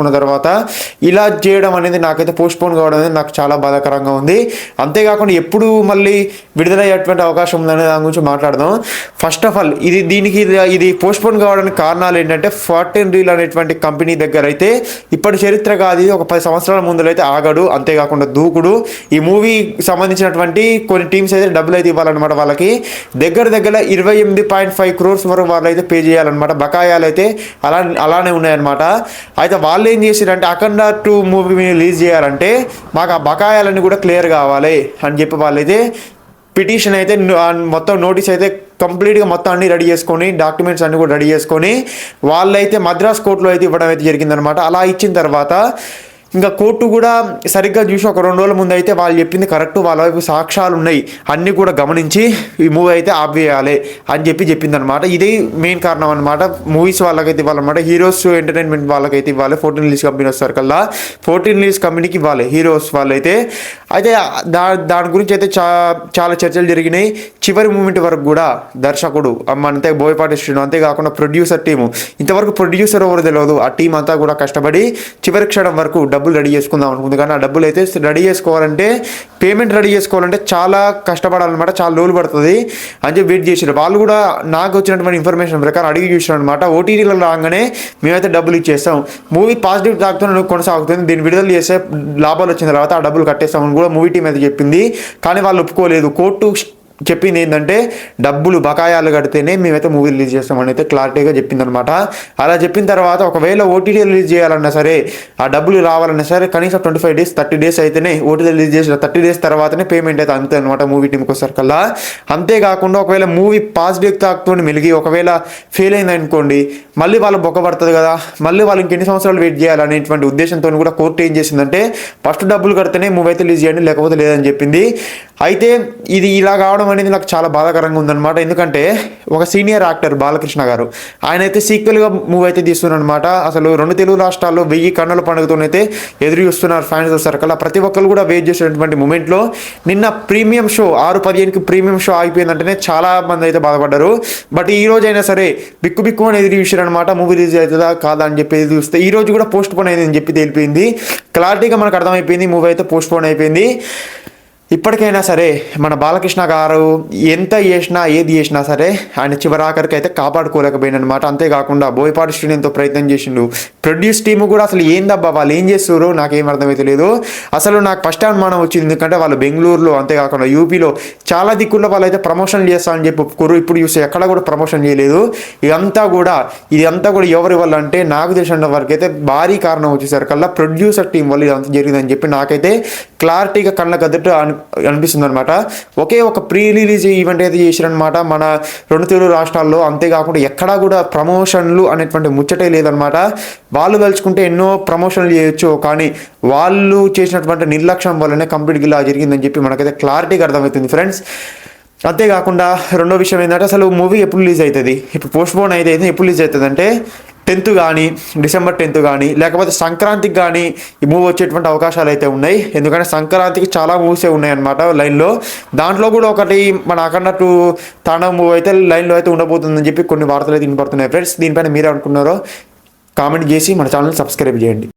ఉన్న తర్వాత ఇలా చేయడం అనేది నాకైతే పోస్ట్పోన్ కావడం అనేది నాకు చాలా బాధాకరంగా ఉంది. అంతేకాకుండా ఎప్పుడు మళ్ళీ విడుదలయ్యేటువంటి అవకాశం ఉందనే దాని గురించి మాట్లాడదాం. ఫస్ట్ ఆఫ్ ఆల్ ఇది దీనికి ఇది- పోస్ట్పోన్ కావడానికి కారణాలు ఏంటంటే ఫార్టీన్ రీల్ అనేటువంటి కంపెనీ దగ్గర అయితే ఇప్పటి చరిత్ర కాదు ఒక పది సంవత్సరాల ముందులైతే అయితే ఆగడు అంతేకాకుండా దూకుడు. ఈ మూవీ సంబంధించినటువంటి కొన్ని టీమ్స్ అయితే డబ్బులు అయితే ఇవ్వాలన్నమాట వాళ్ళకి. దగ్గర దగ్గర ఇరవై ఎనిమిది పాయింట్ ఫైవ్ క్రోర్స్ వరకు వాళ్ళు అయితే పే చేయాలన్నమాట. బకాయాలు అయితే అలా అలానే ఉన్నాయన్నమాట. అయితే వాళ్ళు ఏం చేసిరంటే అఖండ టూ మూవీ రిలీజ్ చేయాలంటే మాకు ఆ బకాయాలన్నీ కూడా క్లియర్ కావాలి అని చెప్పి వాళ్ళైతే పిటిషన్ అయితే మొత్తం నోటీస్ అయితే కంప్లీట్గా మొత్తం అన్ని రెడీ చేసుకొని డాక్యుమెంట్స్ అన్ని కూడా రెడీ చేసుకొని వాళ్ళైతే మద్రాస్ కోర్టులో అయితే ఇవ్వడం అయితే జరిగిందనమాట అలా ఇచ్చిన తర్వాత ఇంకా కోర్టు కూడా సరిగ్గా చూసి ఒక రెండు రోజుల ముందు అయితే వాళ్ళు చెప్పింది కరెక్ట్. వాళ్ళ వైపు సాక్ష్యాలు ఉన్నాయి. అన్నీ కూడా గమనించి ఈ మూవీ అయితే ఆపేయాలి అని చెప్పి చెప్పిందనమాట ఇదే మెయిన్ కారణం అనమాట మూవీస్ వాళ్ళకైతే ఇవ్వాలన్నమాట. హీరోస్ ఎంటర్టైన్మెంట్ వాళ్ళకైతే ఇవ్వాలి. ఫోర్టీన్ రిలీజ్ కంపెనీ వస్తారు కల్లా ఫోర్టీన్ రిలీజ్ కంపెనీకి ఇవ్వాలి హీరోస్ వాళ్ళైతే. అయితే దా దాని గురించి అయితే చా చాలా చర్చలు జరిగినాయి. చివరి మూమెంట్ వరకు కూడా దర్శకుడు అమ్మ అంతే బోయపాటి శ్రీను అంతేకాకుండా ప్రొడ్యూసర్ టీము ఇంతవరకు ప్రొడ్యూసర్ ఎవరు తెలియదు ఆ టీం అంతా కూడా కష్టపడి చివరి క్షణం వరకు డబ్బులు రెడీ చేసుకుందాం అనుకుంది. కానీ ఆ డబ్బులు అయితే రెడీ చేసుకోవాలంటే పేమెంట్ రెడీ చేసుకోవాలంటే చాలా కష్టపడాలన్నమాట చాలా రోజులు పడుతుంది అని చెప్పి వెయిట్ చేసారు వాళ్ళు కూడా నాకు వచ్చినటువంటి ఇన్ఫర్మేషన్ ప్రకారం అడిగి చూసారు అనమాట ఓటీటీలో రాగానే మేమైతే డబ్బులు ఇచ్చేస్తాం. మూవీ పాజిటివ్ తాకుతూ కొనసాగుతుంది. దీన్ని విడుదల చేస్తే లాభాలు వచ్చిన తర్వాత ఆ డబ్బులు కట్టేస్తామని కూడా మూవీ టీం అయితే చెప్పింది. కానీ వాళ్ళు ఒప్పుకోలేదు. కోర్టు చెప్పింది ఏంటంటే డబ్బులు బకాయాలు కడితేనే మేమైతే మూవీ రిలీజ్ చేస్తామని అయితే క్లారిటీగా చెప్పింది అనమాట అలా చెప్పిన తర్వాత ఒకవేళ ఓటీటీ రిలీజ్ చేయాలన్నా సరే ఆ డబ్బులు రావాలన్నా సరే కనీసం twenty five days thirty days అయితేనే ఓటీటీ రిలీజ్ చేసిన థర్టీ డేస్ తర్వాతనే పేమెంట్ అయితే అంతే అనమాట మూవీ టీంకి వచ్చేసరికల్లా అంతేకాకుండా ఒకవేళ మూవీ పాజిటివ్ తాకుతూ మెలిగి ఒకవేళ ఫెయిల్ అయింది అనుకోండి మళ్ళీ వాళ్ళు బొక్కబడుతుంది కదా మళ్ళీ వాళ్ళు ఇంకెన్ని సంవత్సరాలు వెయిట్ చేయాలనేటువంటి ఉద్దేశంతో కూడా కోర్టు ఏం చేసిందంటే ఫస్ట్ డబ్బులు కడితేనే మూవీ అయితే రిలీజ్ చేయండి లేకపోతే లేదని చెప్పింది. అయితే ఇది ఇలా కావడం అనేది నాకు చాలా బాధాకరంగా ఉందన్నమాట. ఎందుకంటే ఒక సీనియర్ యాక్టర్ బాలకృష్ణ గారు ఆయన అయితే సీక్వెల్గా మూవ్ అయితే తీస్తున్నారనమాట అసలు రెండు తెలుగు రాష్ట్రాల్లో వెయ్యి కన్నుల పండుగతోనైతే ఎదురు చూస్తున్నారు ఫ్యాన్స్ సర్కల్ ప్రతి ఒక్కరు కూడా వెయిట్ చేసినటువంటి మూమెంట్లో నిన్న ప్రీమియం షో ఆరు పదిహేనుకి ప్రీమియం షో ఆగిపోయిందంటేనే చాలా మంది అయితే బాధపడ్డారు. బట్ ఈ రోజు అయినా సరే బిక్కు బిక్కు అని ఎదురు చూసారనమాట మూవీ రిలీజ్ అవుతుందా? కాదా అని చెప్పి చూస్తే ఈ రోజు కూడా పోస్ట్ పోన్ అయింది అని చెప్పి తెలిపింది క్లారిటీగా మనకు అర్థమైపోయింది మూవీ అయితే పోస్ట్ పోన్ అయిపోయింది. ఇప్పటికైనా సరే మన బాలకృష్ణ గారు ఎంత చేసినా ఏది చేసినా సరే ఆయన చివరాఖరికి అయితే కాపాడుకోలేకపోయినమాట అంతేకాకుండా బోయపాటి శ్రీని ఎంతో ప్రయత్నం చేసిండు. ప్రొడ్యూస్ టీము కూడా అసలు ఏందబ్బా వాళ్ళు ఏం చేస్తారు నాకేం అర్థమైతే లేదు. అసలు నాకు ఫస్ట్ అనుమానం వచ్చింది. ఎందుకంటే వాళ్ళు బెంగళూరులో అంతేకాకుండా యూపీలో చాలా దిక్కుల్లో వాళ్ళు అయితే ప్రమోషన్ చేస్తామని చెప్పి ఒప్పుకోరు ఇప్పుడు చూస్తే ఎక్కడ కూడా ప్రమోషన్ చేయలేదు. ఇదంతా కూడా ఇదంతా కూడా ఎవరి వల్ల అంటే నాకు తెలిసిన వరకు అయితే భారీ కారణం వచ్చేసరికల్లా ప్రొడ్యూసర్ టీం వల్ల ఇదంతా జరిగిందని చెప్పి నాకైతే క్లారిటీగా కళ్ళకు అద్దట్టు అని అనిపిస్తుంది అనమాట ఒకే ఒక ప్రీ రిలీజ్ ఈవెంట్ అయితే చేశారనమాట మన రెండు తెలుగు రాష్ట్రాల్లో. అంతేకాకుండా ఎక్కడా కూడా ప్రమోషన్లు అనేటువంటి ముచ్చటే లేదనమాట వాళ్ళు తలుచుకుంటే ఎన్నో ప్రమోషన్లు చేయొచ్చు కానీ వాళ్ళు చేసినటువంటి నిర్లక్ష్యం వల్లనే కంప్లీట్గా ఇలా జరిగిందని చెప్పి మనకైతే క్లారిటీగా అర్థమవుతుంది ఫ్రెండ్స్. అంతేకాకుండా రెండో విషయం ఏంటంటే అసలు మూవీ ఎప్పుడు రిలీజ్ అవుతుంది? ఇప్పుడు పోస్ట్ పోన్ అయితే ఎప్పుడు రిలీజ్ అవుతుంది అంటే టెన్త్ కానీ డిసెంబర్ టెన్త్ కానీ లేకపోతే సంక్రాంతికి కానీ ఈ మూవీ వచ్చేటువంటి అవకాశాలు అయితే ఉన్నాయి. ఎందుకంటే సంక్రాంతికి చాలా మూవీసే ఉన్నాయి అనమాట లైన్లో. దాంట్లో కూడా ఒకటి మన అఖండట్టు తాండవ మూవీ అయితే లైన్లో అయితే ఉండబోతుందని చెప్పి కొన్ని వార్తలు అయితే వినపడుతున్నాయి. ఫ్రెండ్స్ దీనిపైన మీరే అనుకున్నారో కామెంట్ చేసి మన ఛానల్ సబ్స్క్రైబ్ చేయండి.